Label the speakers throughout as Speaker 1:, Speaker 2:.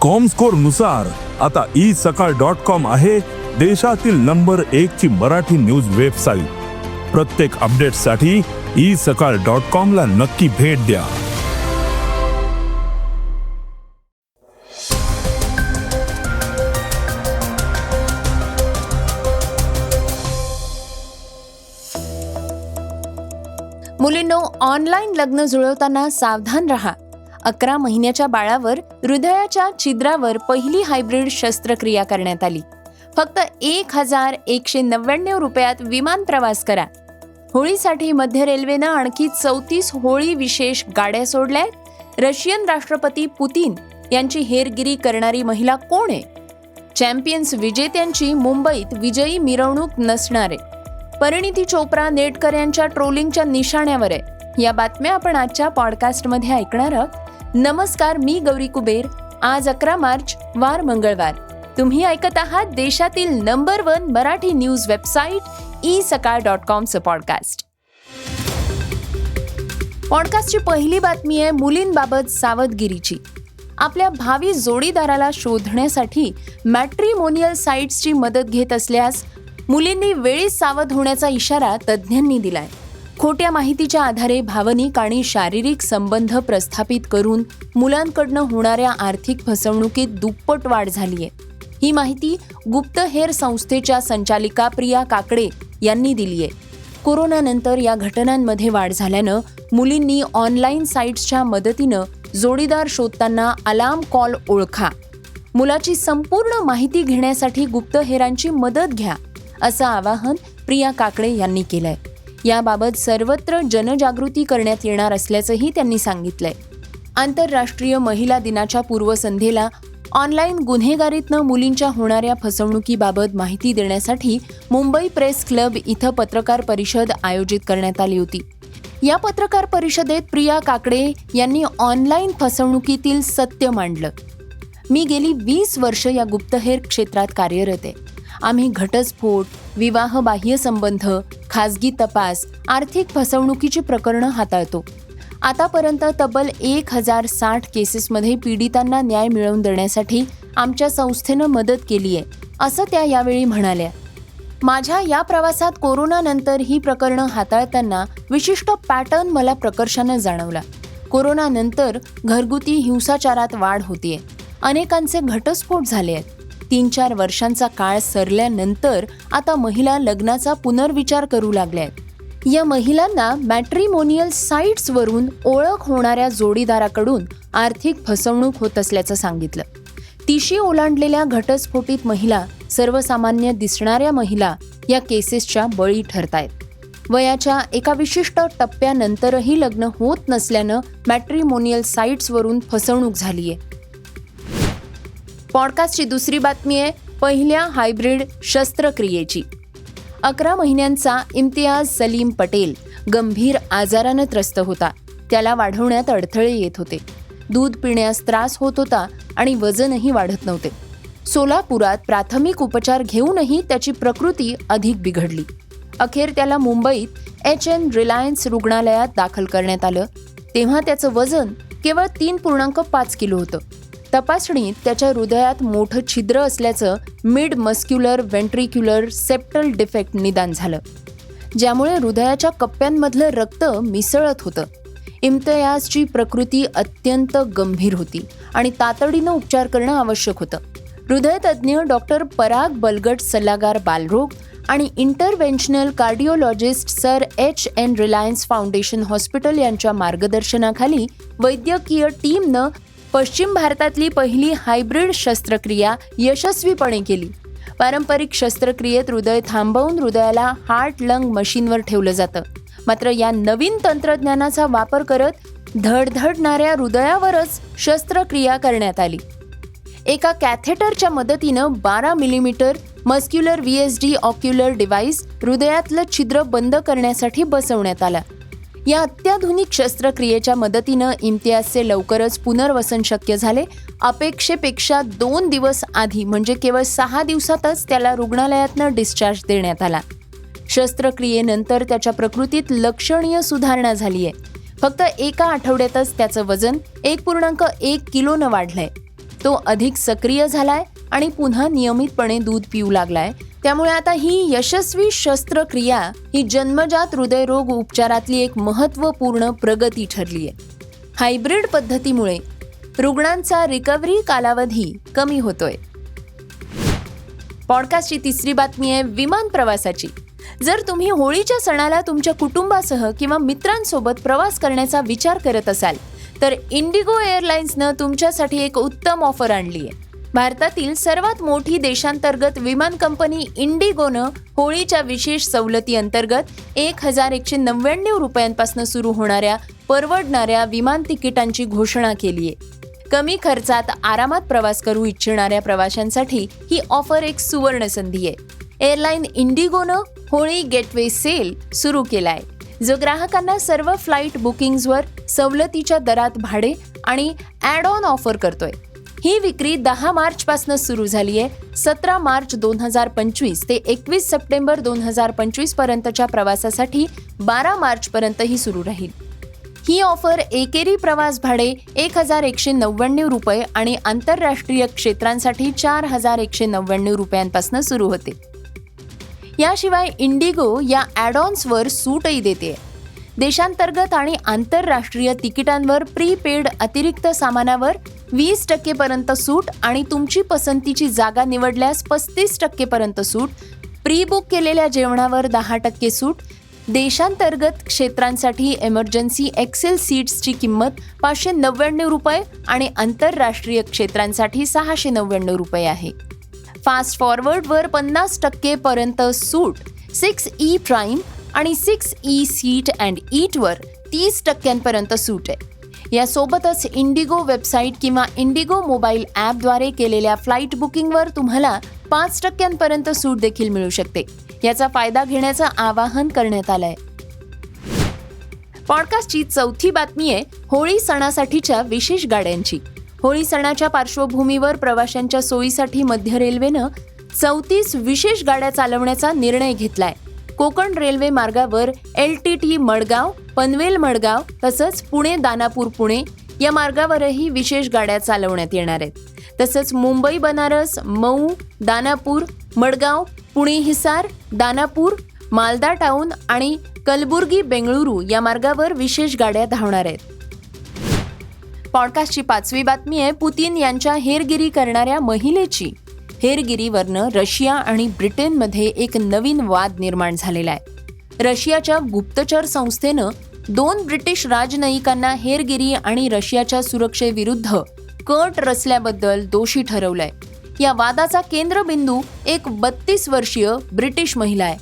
Speaker 1: कॉमस्कोरनुसार आता E Sakal dot com आहे देशातील नंबर एक ची मराठी न्यूज वेबसाईट प्रत्येक अपडेटसाठी ई सकाळ डॉट कॉम ला नक्की भेट द्या.
Speaker 2: मुलींनो ऑनलाईन लग्न जुळवताना सावधान रहा. अकरा महिन्याच्या बाळावर हृदयाच्या छिद्रावर पहिली हायब्रिड शस्त्रक्रिया करण्यात आली. फक्त एक हजार एकशे नव्याण्णव रुपयात विमान प्रवास करा. होळीसाठी मध्य रेल्वेनं आणखी चौतीस होळी विशेष गाड्या सोडल्यात. रशियन राष्ट्रपती पुतीन यांची हेरगिरी करणारी महिला कोण आहे? चॅम्पियन्स विजेत्यांची मुंबईत विजयी मिरवणूक नसणार आहे. परिणिती चोप्रा नेटकर यांच्या ट्रोलिंगच्या निशाण्यावर आहे. या बातम्या आपण आजच्या पॉडकास्टमध्ये ऐकणार आहोत. नमस्कार मी गौरी कुबेर. आज अकरा मार्च वार मंगळवार. तुम्ही ऐकत आहात देशातील number one Marathi news website e Sakal dot कॉमचं podcast. पॉडकास्टची पहिली बातमी आहे मुलींबाबत सावधगिरीची. आपल्या भावी जोडीदाराला शोधण्यासाठी मॅट्रिमोनियल साईट्सची मदत घेत असल्यास मुलींनी वेळीच सावध होण्याचा इशारा तज्ज्ञांनी दिलाय. खोट्या माहितीच्या आधारे भावनिक आणि शारीरिक संबंध प्रस्थापित करून मुलांकडनं होणाऱ्या आर्थिक फसवणुकीत दुप्पट वाढ झाली आहे ही माहिती गुप्तहेर संस्थेच्या संचालिका प्रिया काकडे यांनी दिली आहे कोरोनानंतर या घटनांमध्ये वाढ झाल्यानं मुलींनी ऑनलाईन साईट्सच्या मदतीनं जोडीदार शोधताना अलार्म कॉल ओळखा. मुलाची संपूर्ण माहिती घेण्यासाठी गुप्तहेरांची मदत घ्या असं आवाहन प्रिया काकडे यांनी केलंय. याबाबत सर्वत्र जनजागृती करण्यात येणार असल्याचंही त्यांनी सांगितलंय. आंतरराष्ट्रीय महिला दिनाच्या पूर्वसंध्येला ऑनलाईन गुन्हेगारीतनं मुलींच्या होणाऱ्या फसवणुकीबाबत माहिती देण्यासाठी मुंबई प्रेस क्लब इथं पत्रकार परिषद आयोजित करण्यात आली होती. या पत्रकार परिषदेत प्रिया काकडे यांनी ऑनलाईन फसवणुकीतील सत्य मांडलं. मी गेली वीस वर्ष या गुप्तहेर क्षेत्रात कार्यरत आहे. आम्ही घटस्फोट विवाह बाह्य संबंध खाजगी तपास आर्थिक फसवणुकीची प्रकरणं हाताळतो. आतापर्यंत तब्बल एक हजार साठ केसेसमध्ये पीडितांना न्याय मिळवून देण्यासाठी आमच्या संस्थेनं मदत केली आहे असं त्या यावेळी म्हणाल्या. माझ्या या प्रवासात कोरोनानंतर ही प्रकरणं हाताळताना विशिष्ट पॅटर्न मला प्रकर्षानं जाणवला. कोरोनानंतर घरगुती हिंसाचारात वाढ होतीये. अनेकांचे घटस्फोट झाले आहेत तीन चार वर्षांचा काळ सरल्यानंतर आता महिला लग्नाचा पुनर्विचार करू लागल्या आहेत या महिलांना मॅट्रिमोनियल साईट्सवरून ओळख होणाऱ्या जोडीदाराकडून आर्थिक फसवणूक होत असल्याचं सांगितलं. तिशी ओलांडलेल्या घटस्फोटीत महिला सर्वसामान्य दिसणाऱ्या महिला या केसेसच्या बळी ठरतायत. वयाच्या एका विशिष्ट टप्प्यानंतरही लग्न होत नसल्यानं मॅट्रिमोनियल साईट्सवरून फसवणूक झालीय. पॉडकास्टची दुसरी बातमी आहे पहिल्या हायब्रिड शस्त्रक्रियेची. अकरा महिन्यांचा इम्तियाज सलीम पटेल गंभीर आजारानं त्रस्त होता. त्याला वाढवण्यात अडथळे येत होते. दूध पिण्यास त्रास होत होता आणि वजनही वाढत नव्हते. सोलापुरात प्राथमिक उपचार घेऊनही त्याची प्रकृती अधिक बिघडली. अखेर त्याला मुंबईत एच एन रिलायन्स रुग्णालयात दाखल करण्यात आलं. तेव्हा त्याचं वजन केवळ तीन पूर्णांक पाच किलो होतं. तपासणीत त्याच्या हृदयात मोठं छिद्र असल्याचं mid muscular ventricular septal defect निदान झालं ज्यामुळे हृदयाच्या कप्प्यांमधलं रक्त मिसळत होतं. इम्तियाजची प्रकृती अत्यंत गंभीर होती आणि तातडीनं उपचार करणं आवश्यक होतं. हृदयतज्ज्ञ डॉक्टर पराग बलगट सल्लागार बालरोग आणि interventional cardiologist sir H N Reliance foundation hospital यांच्या मार्गदर्शनाखाली वैद्यकीय टीमनं पश्चिम भारतातली पहिली हायब्रिड शस्त्रक्रिया यशस्वीपणे केली. पारंपरिक शस्त्रक्रियेत हृदय थांबवून हृदयाला हार्ट लंग मशीनवर ठेवलं जातं. मात्र या नवीन तंत्रज्ञानाचा वापर करत धडधडणाऱ्या हृदयावरच शस्त्रक्रिया करण्यात आली. एका कॅथेटरच्या मदतीनं बारा millimetre muscular V S D occluder device हृदयातलं छिद्र बंद करण्यासाठी बसवण्यात आला. या अत्याधुनिक शस्त्रक्रियेच्या मदतीनं इम्तियाजचे लवकरच पुनर्वसन शक्य झाले. अपेक्षेपेक्षा दोन दिवस आधी म्हणजे केवळ सहा दिवसातच त्याला रुग्णालयातनं डिस्चार्ज देण्यात आला. शस्त्रक्रियेनंतर त्याच्या प्रकृतीत लक्षणीय सुधारणा झाली आहे फक्त एका आठवड्यातच त्याचं वजन एक पूर्णांक एक किलोनं वाढलंय. तो अधिक सक्रिय झालाय आणि पुन्हा नियमितपणे दूध पिऊ लागलाय. त्यामुळे आता ही यशस्वी शस्त्रक्रिया ही जन्मजात हृदयरोग उपचारातली एक महत्त्वपूर्ण प्रगती ठरली आहे. हायब्रिड पद्धतीमुळे रुग्णांचा रिकव्हरी कालावधी कमी होतोय. पॉडकास्टची तिसरी बातमी आहे विमान प्रवासाची. जर तुम्ही होळीच्या सणाला तुमच्या कुटुंबासह किंवा मित्रांसोबत प्रवास करण्याचा विचार करत असाल तर इंडिगो एअरलाइन्सनं तुमच्यासाठी एक उत्तम ऑफर आणली आहे. भारतातील सर्वात मोठी देशांतर्गत विमान कंपनी इंडिगोनं होळीच्या विशेष सवलती अंतर्गत एक हजार एकशे नव्याण्णव रुपयांपासून सुरू होणाऱ्या परवडणाऱ्या विमान तिकिटांची घोषणा केली आहे. कमी खर्चात आरामात प्रवास करू इच्छिणाऱ्या प्रवाशांसाठी ही ऑफर एक सुवर्ण संधी आहे. एअरलाईन इंडिगोनं होळी गेटवे सेल सुरू केलाय जो ग्राहकांना सर्व फ्लाईट बुकिंग्जवर सवलतीच्या दरात भाडे आणि ॲड ऑन ऑफर करतोय. ही विक्री दहा मार्च पासून सुरू झाली आहे सतरा मार्च दोन हजार पंचवीस ते एकवीस सप्टेंबर दोन हजार पंचवीस पर्यंतच्या प्रवासासाठी बारा मार्च पर्यंत ही सुरू राहील. ही ऑफर एकेरी प्रवास भाडे एक हजार एकशे नव्याण्णव रुपये आणि आंतरराष्ट्रीय क्षेत्रांसाठी चार हजार एकशे नव्याण्णव रुपयांपासून सुरू होते. याशिवाय इंडिगो या ॲडॉन्सवर सूटही देते. देशांतर्गत आणि आंतरराष्ट्रीय तिकिटांवर प्रीपेड अतिरिक्त सामानावर वीस टक्केपर्यंत सूट आणि तुमची पसंतीची जागा निवडल्यास पस्तीस टक्केपर्यंत सूट. प्री बुक केलेल्या जेवणावर दहा टक्के सूट. देशांतर्गत क्षेत्रांसाठी एमर्जन्सी एक्सेल सीट्सची किंमत पाचशे नव्याण्णव रुपये आणि आंतरराष्ट्रीय क्षेत्रांसाठी सहाशे नव्याण्णव रुपये आहे. फास्ट फॉरवर्डवर पन्नास टक्केपर्यंत सूट. सिक्स ई प्राईम आणि सिक्स ई सीट अँड ईटवर तीस टक्क्यांपर्यंत सूट आहे. यासोबतच इंडिगो वेबसाईट किंवा इंडिगो मोबाईल ॲपद्वारे केलेल्या फ्लाईट बुकिंगवर तुम्हाला पाच टक्क्यांपर्यंत सूट देखील मिळू शकते. याचा फायदा घेण्याचं आवाहन करण्यात आलंय. पॉडकास्टची चौथी बातमी आहे होळी सणासाठीच्या विशेष गाड्यांची. होळी सणाच्या पार्श्वभूमीवर प्रवाशांच्या सोयीसाठी मध्य रेल्वेनं चौतीस विशेष गाड्या चालवण्याचा निर्णय घेतलाय. कोकण रेल्वे मार्गावर L T T Madgaon Panvel Madgaon तसंच पुणे दानापूर पुणे या मार्गावरही विशेष गाड्या चालवण्यात येणार आहेत. तसंच मुंबई बनारस मऊ दानापूर मडगाव पुणे हिसार दानापूर मालदा टाऊन आणि कलबुर्गी बेंगळुरू या मार्गावर विशेष गाड्या धावणार आहेत. पॉडकास्टची पाचवी बातमी आहे पुतीन यांच्या हेरगिरी करणाऱ्या महिलेची. हेरगिरीवरनं रशिया आणि ब्रिटनमध्ये एक नवीन वाद निर्माण झालेला आहे. रशियाच्या गुप्तचर संस्थेनं दोन ब्रिटिश राजनयिकांना हेरगिरी आणि रशियाच्या सुरक्षेविरुद्ध कट रचल्याबद्दल दोषी ठरवलंय. या वादाचा केंद्रबिंदू एक बत्तीस वर्षीय ब्रिटिश महिला आहे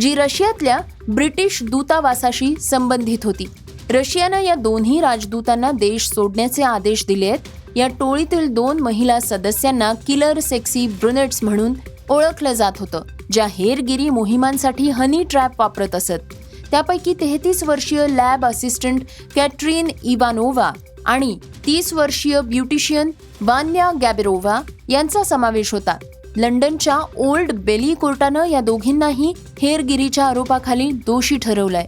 Speaker 2: जी रशियातल्या ब्रिटिश दूतावासाशी संबंधित होती. रशियानं या दोन्ही राजदूतांना देश सोडण्याचे आदेश दिले आहेत या टोळीतील दोन महिला सदस्यांना किलर सेक्सी ब्रुनेट्स म्हणून ओळखलं जात होतं ज्या हेरगिरी मोहिमांसाठी हनी ट्रॅप वापरत असत. त्यापैकी तेहतीस वर्षीय लॅब असिस्टंट कॅट्रीन इवानोवा आणि तीस वर्षीय ब्युटिशियन वान्या गॅबेरोव्हा यांचा समावेश होता. लंडनच्या ओल्ड बेली कोर्टानं या दोघींनाही हेरगिरीच्या आरोपाखाली दोषी ठरवलंय.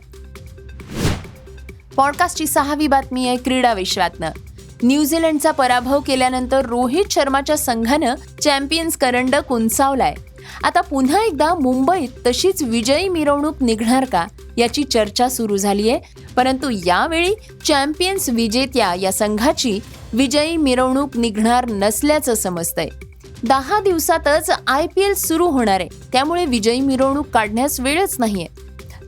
Speaker 2: पॉडकास्टची सहावी बातमी आहे क्रीडा विश्वातनं. न्यूझीलंडचा पराभव केल्यानंतर रोहित शर्माच्या संघानं चॅम्पियन्स करंडक उंचावलाय आता पुन्हा एकदा मुंबईत तशीच विजयी मिरवणूक निघणार का? याची चर्चा सुरू झाली आहे परंतु यावेळी चॅम्पियन्स विजेत्या या संघाची विजयी मिरवणूक निघणार नसल्याचं समजतंय. दहा दिवसातच आय पी एल सुरू होणार आहे. त्यामुळे विजयी मिरवणूक काढण्यास वेळच नाहीये.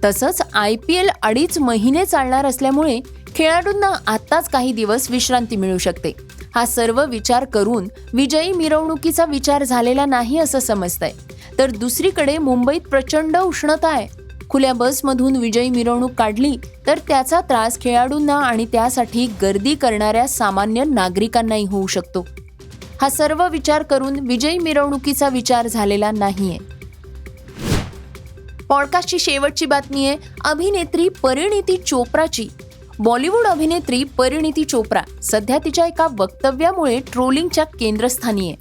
Speaker 2: तसंच आय पी एल अडीच महिने चालणार असल्यामुळे खेळाडूंना आत्ताच काही दिवस विश्रांती मिळू शकते. हा सर्व विचार करून विजयी मिरवणुकीचा विचार झालेला नाही असं समजतंय. तर दुसरीकडे मुंबईत प्रचंड उष्णता आहे. खुल्या बसमधून विजयी मिरवणूक काढली तर त्याचा त्रास खेळाडूंना आणि त्यासाठी गर्दी करणाऱ्या सामान्य नागरिकांनाही होऊ शकतो. हा सर्व विचार करून विजयी मिरवणुकीचा विचार झालेला नाहीये. पॉडकास्टची शेवटची बातमी आहे अभिनेत्री परिणिती चोप्राची. बॉलिवूड अभिनेत्री परिणिती चोप्रा सध्या तिच्या एका वक्तव्यामुळे ट्रोलिंगच्या केंद्रस्थानी आहे.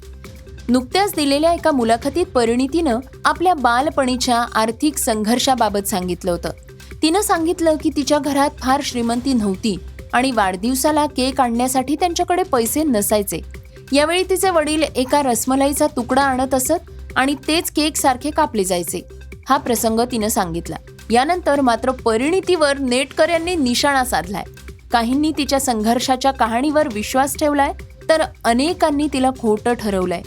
Speaker 2: नुकत्याच दिलेल्या एका मुलाखतीत परिणितीनं आपल्या बालपणीच्या आर्थिक संघर्षाबाबत सांगितलं होतं. तिनं सांगितलं की तिच्या घरात फार श्रीमंती नव्हती आणि वाढदिवसाला केक आणण्यासाठी त्यांच्याकडे पैसे नसायचे. यावेळी तिचे वडील एका रसमलाईचा तुकडा आणत असत आणि तेच केक सारखे कापले जायचे. हा प्रसंग तिनं सांगितला. यानंतर मात्र परिणितीवर नेटकर यांनी निशाणा साधलाय. काहींनी तिच्या संघर्षाच्या कहाणीवर विश्वास ठेवलाय तर अनेकांनी तिला खोटं ठरवलंय.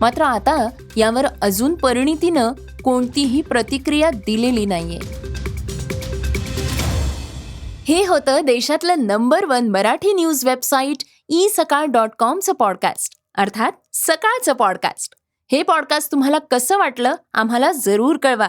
Speaker 2: मात्र आता यावर अजून परिणितीनं कोणतीही प्रतिक्रिया दिलेली नाहीये. हे होतं देशातलं number one Marathi news website e Sakal dot कॉमचं podcast अर्थात सकाळचं पॉडकास्ट. हे पॉडकास्ट तुम्हाला कसं वाटलं आम्हाला जरूर कळवा.